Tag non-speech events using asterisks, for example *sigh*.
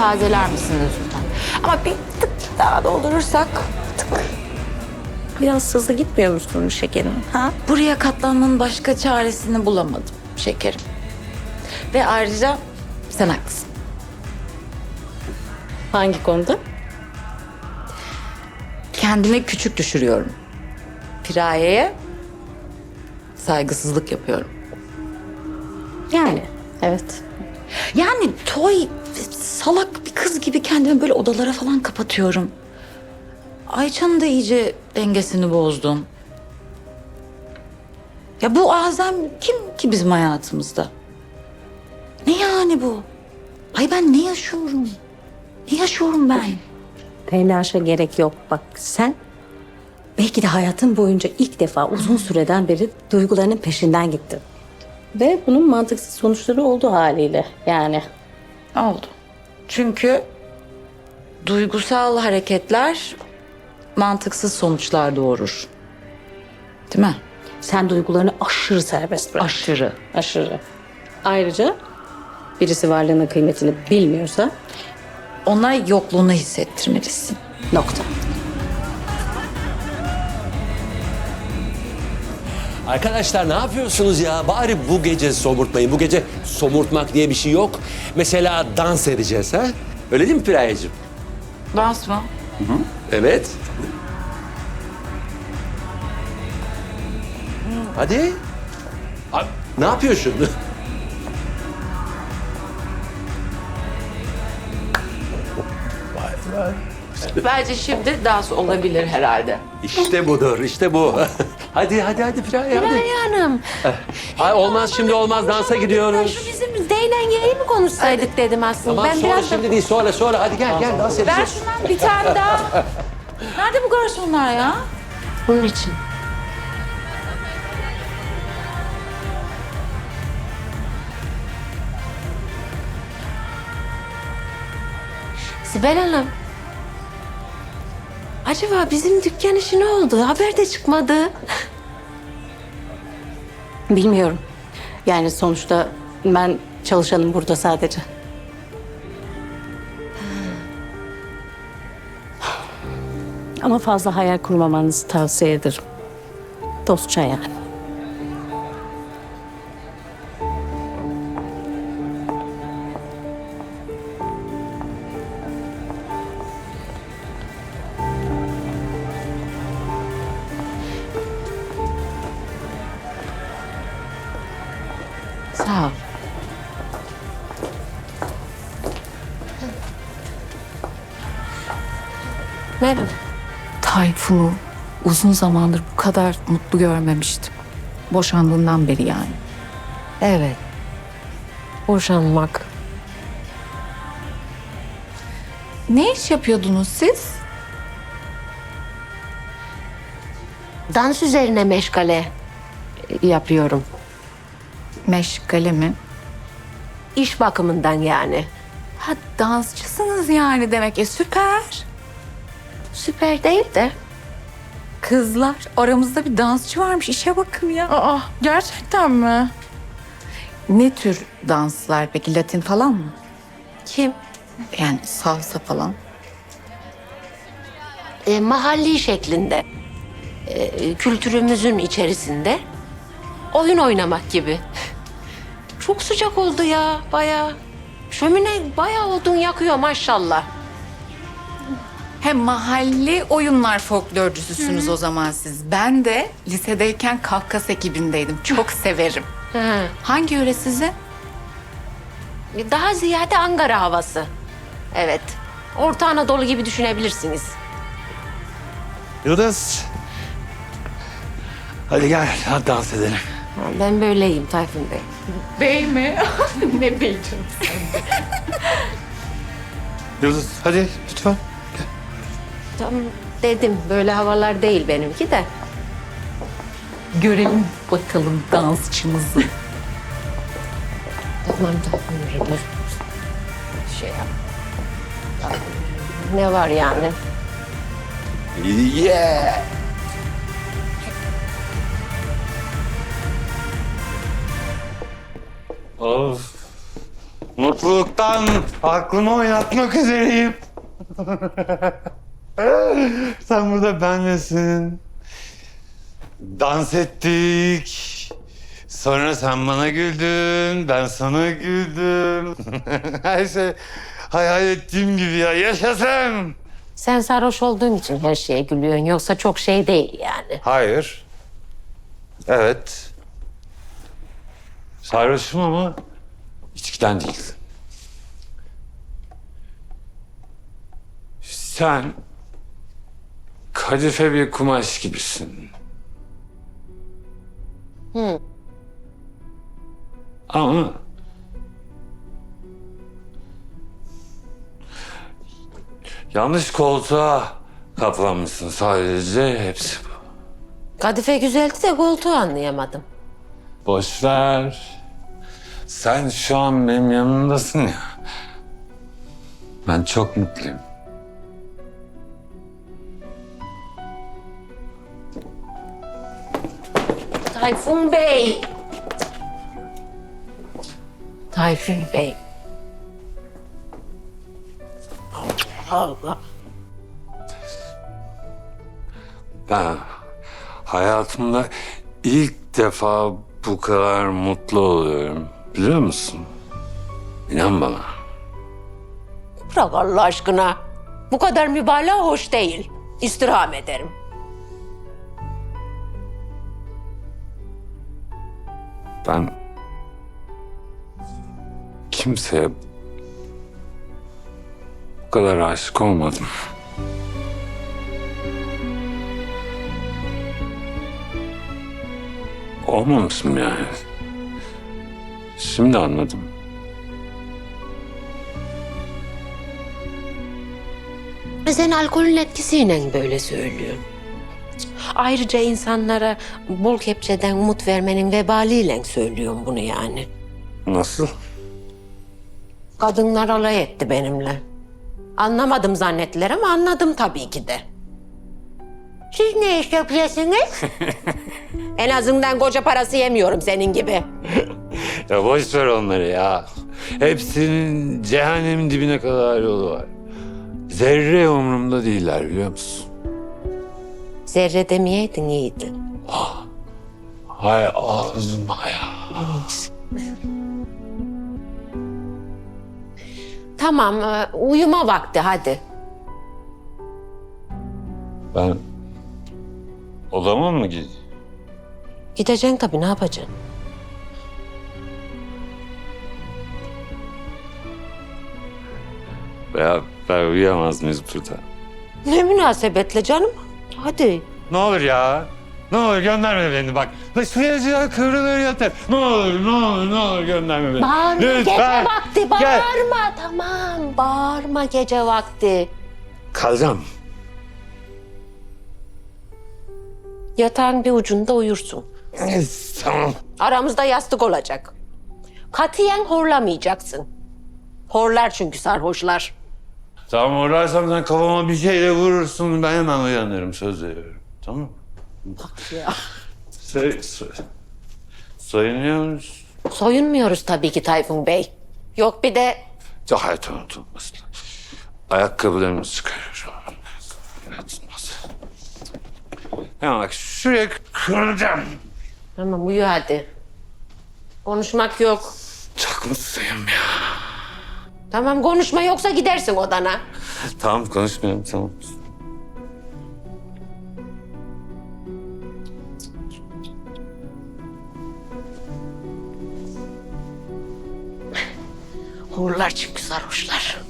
tazeler misiniz lütfen? Ama bir tık daha doldurursak tık. Biraz hızlı gitmiyor musun şekerim? Ha? Buraya katlanmanın başka çaresini bulamadım şekerim. Ve ayrıca sen haklısın. Hangi konuda? Kendimi küçük düşürüyorum. Piraye'ye saygısızlık yapıyorum. Yani evet. Yani toy salak bir kız gibi kendimi böyle odalara falan kapatıyorum. Ayça'nın da iyice dengesini bozdum. Ya bu Azem kim ki bizim hayatımızda? Ne yani bu? Ay ben ne yaşıyorum? Ne yaşıyorum ben? Telaşa gerek yok. Bak sen belki de hayatın boyunca ilk defa uzun süreden beri duygularının peşinden gittin. Ve bunun mantıksız sonuçları oldu haliyle yani. Oldu. Çünkü duygusal hareketler mantıksız sonuçlar doğurur. Değil mi? Sen duygularını aşırı serbest bırak. Aşırı. aşırı. Ayrıca birisi varlığının kıymetini bilmiyorsa Onlara yokluğunu hissettirmelisin. nokta. Arkadaşlar ne yapıyorsunuz ya? Bari bu gece somurtmayın. Bu gece somurtmak diye bir şey yok. Mesela dans edeceğiz ha? Öyle değil mi Pirayeciğim? Dans mı? Evet. Hadi. Abi, ne yapıyorsun? Bence şimdi dans olabilir herhalde. işte budur, işte bu. *laughs* hadi hadi hadi Piraye hadi. Hanım. Ay, olmaz şimdi olmaz dansa gidiyoruz. Şu bizim Zeynep yeğeyi mi konuşsaydık dedim aslında. Tamam ben sonra biraz da- şimdi değil sonra sonra hadi gel gel dans Ver edeceğiz. şundan bir tane daha. *laughs* Nerede bu garsonlar ya? bunun için. Sibel Hanım. Acaba bizim dükkan işi ne oldu? Haber de çıkmadı. Bilmiyorum. Yani sonuçta ben çalışanım burada sadece. Ama fazla hayal kurmamanızı tavsiye ederim. Dostça yani. Sağ ol. Merhaba. Tayfun'u uzun zamandır bu kadar mutlu görmemiştim. Boşandığından beri yani. Evet. Boşanmak. Ne iş yapıyordunuz siz? Dans üzerine meşgale yapıyorum. Meşgale mi? İş bakımından yani. Ha dansçısınız yani demek. E süper. Süper değil de Kızlar aramızda bir dansçı varmış. İşe bakın ya. Aa, gerçekten mi? Ne tür danslar peki? Latin falan mı? kim? Yani salsa falan. E, mahalli şeklinde. E, kültürümüzün içerisinde oyun oynamak gibi. Çok sıcak oldu ya bayağı. Şömine bayağı odun yakıyor maşallah. Hem mahalli oyunlar folklorcüsüsünüz o zaman siz. Ben de lisedeyken Kafkas ekibindeydim. Çok severim. Ha. Hangi yöre sizin? Daha ziyade Ankara havası. Evet. Orta Anadolu gibi düşünebilirsiniz. Yıldız. Hadi gel hadi dans edelim. Ben böyleyim Tayfun Bey. Bey mi? *laughs* ne bey canım? Yıldız hadi lütfen. Tamam dedim böyle havalar değil benimki de. Görelim bakalım dansçımızı. Tamam dur. Şey yap. Ne var yani? Yeah. Of. Mutluluktan aklımı oynatmak üzereyim. *laughs* Sen burada benlesin. Dans ettik. Sonra sen bana güldün, ben sana güldüm. *laughs* Her şey hayal ettiğim gibi ya. Yaşasın. Sen sarhoş olduğun için her şeye gülüyorsun. Yoksa çok şey değil yani. Hayır. Evet. Sarhoşum ama içkiden değil. Sen kadife bir kumaş gibisin. Hı. Ama yanlış koltuğa kaplanmışsın sadece hepsi bu. Kadife güzeldi de koltuğu anlayamadım. Boş ver. Sen şu an benim yanımdasın ya. Ben çok mutluyum. Tayfun Bey. Tayfun Bey. Allah. Ben hayatımda ilk defa bu kadar mutlu oluyorum. Biliyor musun? İnan bana. Bırak Allah aşkına. Bu kadar mübalağa hoş değil. İstirham ederim. Ben kimseye bu kadar aşık olmadım. Olmamışım yani. Şimdi anladım. Sen alkolün etkisiyle böyle söylüyorsun. Ayrıca insanlara bol kepçeden umut vermenin vebaliyle söylüyorum bunu yani. Nasıl? Kadınlar alay etti benimle. Anlamadım zannettiler ama anladım tabii ki de. Siz ne iş yapıyorsunuz? *laughs* en azından koca parası yemiyorum senin gibi. *laughs* Ya boş ver onları ya. Hepsinin cehennemin dibine kadar yolu var. Zerre umurumda değiller biliyor musun? Zerre demeyeydin iyiydi. Hay ağzıma ya. Tamam, e, uyuma vakti hadi. Ben odama mı gideyim? Gideceksin tabii, ne yapacaksın? Veya ben uyuyamaz mıyız burada? Ne münasebetle canım? Hadi. Ne olur ya. Ne olur gönderme beni bak. Bak suya kıvrılır yatar. Ne olur ne olur ne olur gönderme beni. Bağırma gece Lütfen. vakti, Gel. bağırma tamam. Bağırma gece vakti. Kalacağım. Yatağın bir ucunda uyursun. Tamam. Aramızda yastık olacak. Katiyen horlamayacaksın. Horlar çünkü sarhoşlar. Tamam uğrarsam sen kafama bir şeyle vurursun. Ben hemen uyanırım söz veriyorum. Tamam mı? Ya. Soy, soy, soyunuyor musun? Soyunmuyoruz tabii ki Tayfun Bey. Yok bir de Hayat unutulmasın. Ayakkabılarımı çıkarıyorum. Unutulmaz. Hemen bak şuraya kıracağım. Tamam uyu hadi. Konuşmak yok. Çok mutluyum ya. Tamam konuşma yoksa gidersin odana. Tamam konuşmuyorum tamam. Horlar çünkü sarhoşlar.